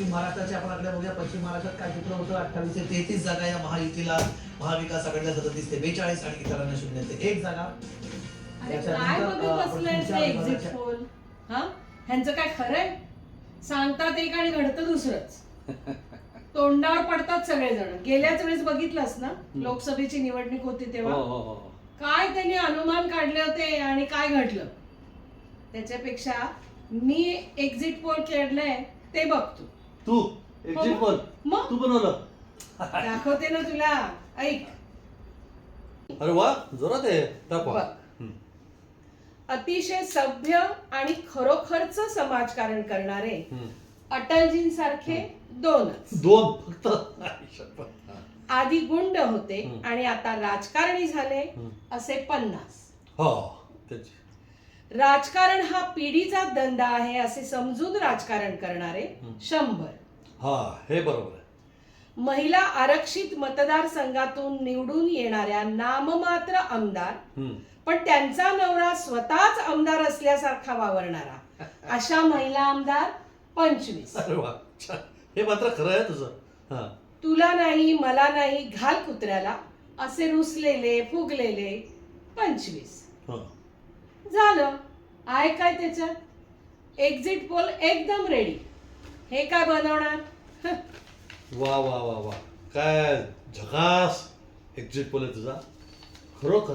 पश्चिम महाराष्ट्राच्या आपण आकडे बघूया पश्चिम महाराष्ट्रात काय चित्र होतं? अठ्ठावीसशे तेहतीस जागा या महायुतीला महाविकास आघाडीला सदतीस ते बेचाळीस आणि इतरांना शून्य ते एक जागा. हा? ह्यांचं काय खरंय सांगतात एक आणि घडतं दुसरंच. तोंडावर पडतात सगळेजण. गेल्याच वेळेस बघितलंस ना? लोकसभेची निवडणूक होती हो तेव्हा हो हो. काय त्यांनी अनुमान काढले होते आणि काय घडलं? त्याच्यापेक्षा मी एक्झिट पोल खेळलंय ते बघतो. तू एक्झिट पोल मग तू बनवलं दाखवते ना तुला ऐक अरे वा जोरात आहे दाखवा बघ. हम्म. अतिशय सभ्य आणि खरोखरच समाजकारण करणारे हम्म. अटलजींसारखे दोनच दोन फक्त आई शपथ. हा. आधी गुंड होते हम्म. आणि आता राजकारणी झाले हम्म. असे पन्नास हो त्याची राजकारण हा पिढीचा धंदा आहे असे समजून राजकारण करणारे. शंभर हा हे बरोबर महिला आरक्षित मतदारसंघातून निवडून येणाऱ्या नाममात्र आमदार. पण त्यांचा नवरा स्वतःच आमदार असल्यासारखा वावरणारा अशा महिला आमदार पंचवीस. हे मात्र खरं आहे तुझं तुला नाही मला नाही घाल कुत्र्याला असे रुसलेले फुगलेले पंचवीस. झालं. आहे काय त्याच्यात? एक्झिट पोल एकदम रेडी हे काय बनवणार? वा वा वा वा. काय झकास एक्झिट पोल आहे तुझा? खरोखर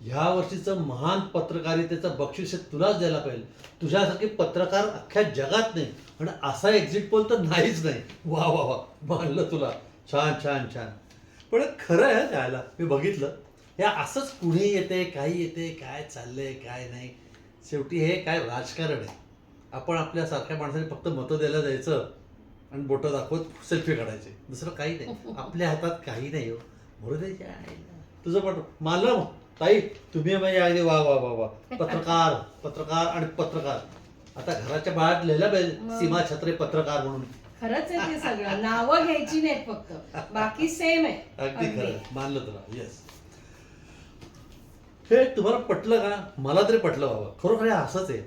ह्या वर्षीचं महान पत्रकारितेचं बक्षीस तुलाच द्यायला पाहिजे. तुझ्यासारखे पत्रकार अख्ख्या जगात नाही. आणि असा एक्झिट पोल तर नाहीच नाही. वा वा वा. मानलं तुला. छान छान छान. पण खरं आहे द्यायला मी बघितलं. हे असंच कुणी येते काही येते काय चाललंय काय नाही. शेवटी हे काय राजकारण आहे. आपण आपल्या सारख्या माणसाने फक्त मतं द्यायला जायचं आणि बोटं दाखवत सेल्फी काढायचे. दुसरं काही नाही. आपल्या हातात काही नाही हो. आहे तुझं पण मानलं मग ताई तुम्ही म्हणजे अगदी वा वा वा वा. पत्रकार पत्रकार आणि पत्रकार. आता घराच्या बाहेर लिहिलं पाहिजे. सीमा छत्रे पत्रकार म्हणून. खरंच आहे ते सगळं. नावं घ्यायची नाहीत फक्त. बाकी सेम आहे. अगदी. खरं. मानलं तुला. येस हे तुम्हाला पटलं का? मला तरी पटलं बाबा. खरोखर हे असंच आहे.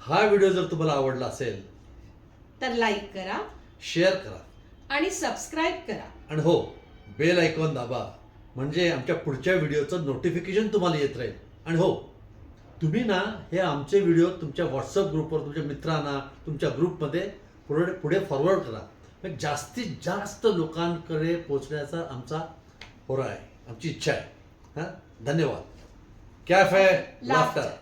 हा व्हिडिओ जर तुम्हाला आवडला असेल तर लाईक करा. शेअर करा. आणि सबस्क्राईब करा. आणि हो बेल आयकॉन दाबा. म्हणजे आमच्या पुढच्या व्हिडिओचं नोटिफिकेशन तुम्हाला येत राहील. आणि हो तुम्ही ना हे आमचे व्हिडिओ तुमच्या व्हॉट्सअप ग्रुपवर तुमच्या मित्रांना तुमच्या ग्रुपमध्ये पुढे पुढे फॉरवर्ड करा. म्हणजे जास्तीत जास्त लोकांकडे पोचण्याचा आमचा होरा आहे आमची इच्छा आहे. हां? धन्यवाद. Cafe Laughter. लाफ्टर.